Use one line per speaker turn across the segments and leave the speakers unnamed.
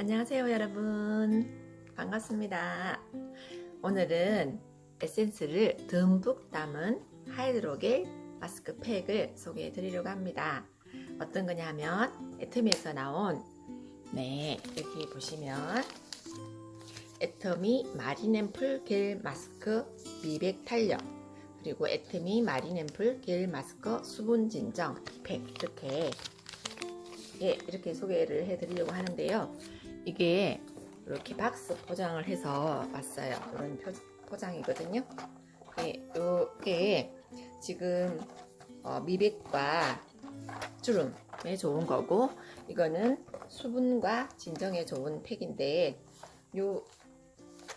안녕하세요 여러분. 반갑습니다. 오늘은 에센스를 듬뿍 담은 하이드로겔 마스크팩을 소개해 드리려고 합니다. 어떤 거냐 하면 애터미에서 나온 네 여기 보시면 애터미 마리냄플 겔 마스크 미백 탄력 그리고 애터미 마리냄플 겔 마스크 수분 진정 팩 이렇게 예, 이렇게 소개를 해드리려고 하는데요. 이게 이렇게 박스 포장을 해서 왔어요. 이런 포장이거든요. 예, 이게 지금 어, 미백과 주름에 좋은 거고 이거는 수분과 진정에 좋은 팩인데 요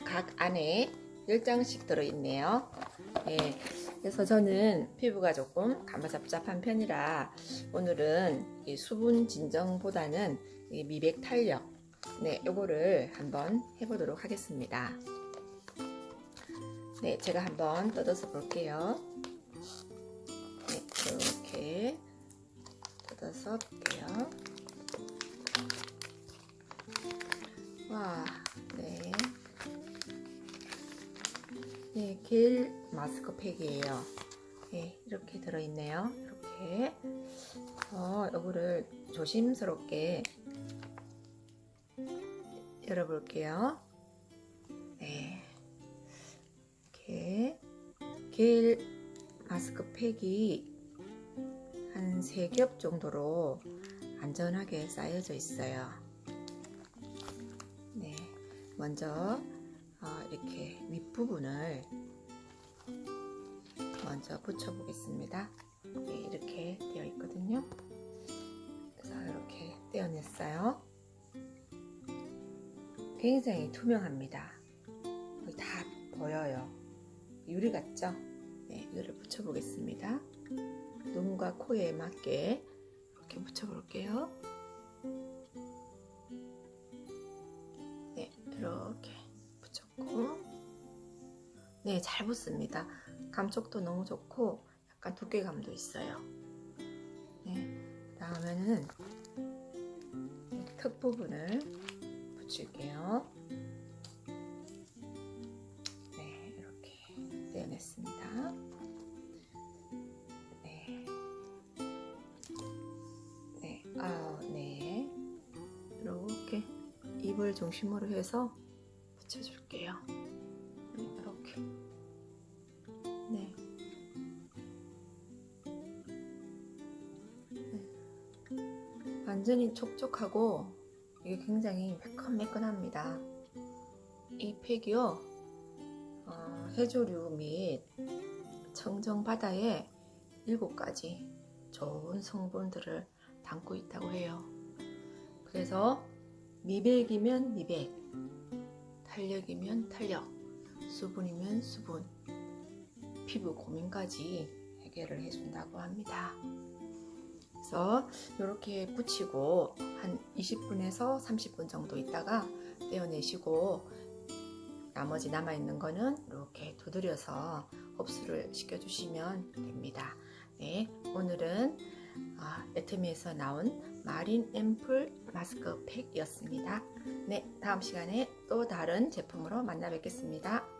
각 안에 10장씩 들어있네요. 예, 그래서 저는 피부가 조금 가마잡잡한 편이라 오늘은 이 수분 진정보다는 이 미백 탄력 네, 요거를 한번 해보도록 하겠습니다. 네, 제가 한번 뜯어서 볼게요. 네, 이렇게 뜯어서 볼게요. 와, 네, 겔 마스크팩이에요. 네, 이렇게 들어있네요. 이렇게. 어, 이거를 조심스럽게 열어볼게요. 네. 이렇게. 겔 마스크팩이 한 3겹 정도로 안전하게 쌓여져 있어요. 네. 먼저 어, 윗부분을 먼저 붙여 보겠습니다. 네, 이렇게 되어 있거든요. 그래서 이렇게 떼어냈어요. 굉장히 투명합니다. 거의 다 보여요. 유리 같죠? 네, 이거를 붙여 보겠습니다. 눈과 코에 맞게 이렇게 붙여 볼게요. 네, 이렇게 네, 잘 붙습니다. 감촉도 너무 좋고 약간 두께감도 있어요. 네, 다음에는 턱 부분을 붙일게요. 네, 이렇게 떼어냈습니다. 네, 네, 아, 네, 이렇게 입을 중심으로 해서 붙여줄게요. 네, 이렇게. 네. 네. 완전히 촉촉하고 이게 굉장히 매끈매끈합니다. 이 팩이요, 어, 해조류 및 청정 바다에 7가지 좋은 성분들을 담고 있다고 해요. 그래서 미백이면 미백, 탄력이면 탄력, 수분이면 수분, 피부 고민까지 해결을 해준다고 합니다. 그래서 이렇게 붙이고 한 20분에서 30분 정도 있다가 떼어내시고 나머지 남아있는 거는 이렇게 두드려서 흡수를 시켜주시면 됩니다. 네, 오늘은 아, 애터미에서 나온 마린 앰플 마스크팩이었습니다. 네, 다음 시간에 또 다른 제품으로 만나 뵙겠습니다.